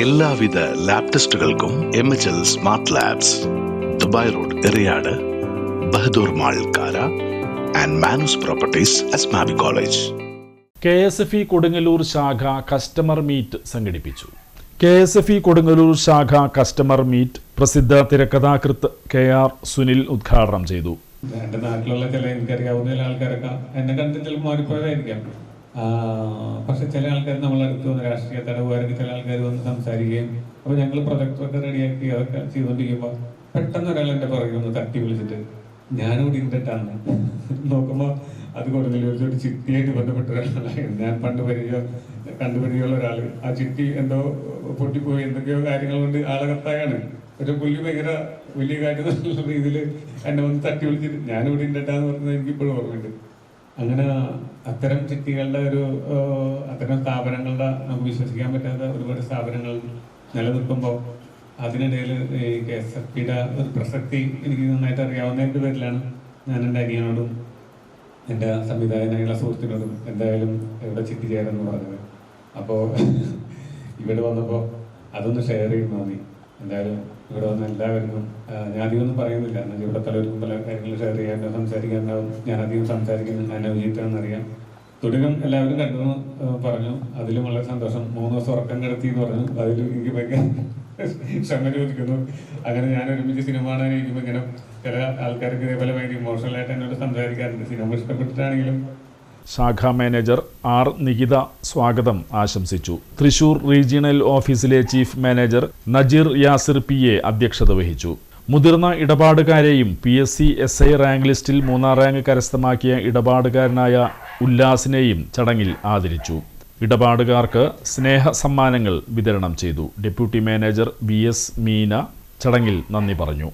എല്ലാവിധ lab ടെസ്റ്റുകൾക്കും M H L smart labs Dubai road Eriyad Bahadur mall Kara and Manus properties Asmabi college K S F E Kodungallur ശാഖ customer meet സംഘടിപ്പിച്ചു. K S F E Kodungallur ശാഖ customer meet പ്രസിദ്ധ തിരക്കഥാകൃത്ത് K R Sunil ഉദ്ഘാടനം ചെയ്തു. എന്റെ നാട്ടിലുള്ള ചില എനിക്കറിയാവുന്ന ചില ആൾക്കാരൊക്കെ എന്നെ കണ്ടിട്ട് ചിലപ്പോൾ മാറിപ്പോയതായിരിക്കാം പക്ഷെ ചില ആൾക്കാർ നമ്മളെ അടുത്ത് വന്ന് രാഷ്ട്രീയ തടവുകാരൊക്കെ ചില ആൾക്കാർ വന്ന് സംസാരിക്കുകയും അപ്പൊ ഞങ്ങൾ പ്രൊജക്ടറൊക്കെ റെഡിയാക്കി അതൊക്കെ ചെയ്തുകൊണ്ടിരിക്കുമ്പോൾ പെട്ടെന്ന് ഒരാൾ എന്റെ പുറകിൽ ഒന്ന് തട്ടി വിളിച്ചിട്ട് ഞാനിവിടെ ഇൻഡറ്റാണ് നോക്കുമ്പോൾ അത് കൊടുങ്ങല്ലൂരിലോട്ട് ചിട്ടിയായിട്ട് ബന്ധപ്പെട്ട ഒരാളാണ്. ഞാൻ പണ്ട് പരിചയം കണ്ടുപരിചയമുള്ള ഒരാൾ. ആ ചിട്ടി എന്തോ പൊട്ടിപ്പോയി എന്തൊക്കെയോ കാര്യങ്ങൾ കൊണ്ട് ആളെ പക്ഷെ ഒരു പുള്ളി ഭയങ്കര വലിയ കാര്യം രീതിയിൽ എന്നെ ഒന്ന് തട്ടി വിളിച്ചിട്ട് ഞാനിവിടെ ഇൻഡറ്റാന്ന് പറഞ്ഞത് എനിക്ക് ഇപ്പോഴും ഓർമ്മയുണ്ട്. അങ്ങനെ അത്തരം ചിട്ടികളുടെ ഒരു അത്തരം സ്ഥാപനങ്ങളുടെ നമുക്ക് വിശ്വസിക്കാൻ പറ്റാത്ത ഒരുപാട് സ്ഥാപനങ്ങൾ നിലനിൽക്കുമ്പോൾ അതിനിടയിൽ ഈ കെ എസ് എഫ് പിയുടെ ഒരു പ്രസക്തി എനിക്ക് നന്നായിട്ട് അറിയാവുന്നതിന്റെ പേരിലാണ് ഞാൻ എന്റെ അനിയനോടും എന്റെ സംവിധായകനായുള്ള സുഹൃത്തിനോടും എന്തായാലും ഇവിടെ ചിട്ടി ചേരാമെന്ന് പറഞ്ഞത്. അപ്പോൾ ഇവിടെ വന്നപ്പോൾ അതൊന്ന് ഷെയർ ചെയ്യുന്നു നന്ദി എന്തായാലും ഇവിടെ വന്ന എല്ലാവർക്കും ഞാൻ അധികം ഒന്നും പറയുന്നില്ല. എന്നാൽ ഇവിടെ പലർക്കും പല കാര്യങ്ങൾ ഷെയർ ചെയ്യാൻ സംസാരിക്കാനുണ്ടാവും. ഞാൻ അധികം സംസാരിക്കുന്നത് എന്നെ അറിയാം. തുടരും എല്ലാവരും കണ്ടു പറഞ്ഞു. അതിലും വളരെ സന്തോഷം. മൂന്ന് ദിവസം ഉറക്കം കിടത്തി എന്ന് പറഞ്ഞു. അതിലും എനിക്ക് ഭയങ്കര ക്ഷമ ചോദിക്കുന്നു. അങ്ങനെ ഞാൻ ഒരുമിച്ച് സിനിമ കാണാനിരിക്കുമ്പോൾ ഇങ്ങനെ ചില ആൾക്കാർക്ക് ഇതേപോലെ ഭയങ്കര ഇമോഷണൽ ആയിട്ട് എന്നോട് സംസാരിക്കാറുണ്ട്. സിനിമ ഇഷ്ടപ്പെട്ടിട്ടാണെങ്കിലും ശാഖാ മാനേജർ ആർ നികിത സ്വാഗതം ആശംസിച്ചു. തൃശൂർ റീജിയണൽ ഓഫീസിലെ chief manager Najeer Yasir P A അധ്യക്ഷത വഹിച്ചു. മുതിർന്ന ഇടപാടുകാരെയും P S C S I rank ലിസ്റ്റിൽ മൂന്നാം റാങ്ക് കരസ്ഥമാക്കിയ ഇടപാടുകാരനായ ഉല്ലാസിനെയും ചടങ്ങിൽ ആദരിച്ചു. ഇടപാടുകാർക്ക് സ്നേഹ സമ്മാനങ്ങൾ വിതരണം ചെയ്തു. Deputy manager V S Meena ചടങ്ങിൽ നന്ദി പറഞ്ഞു.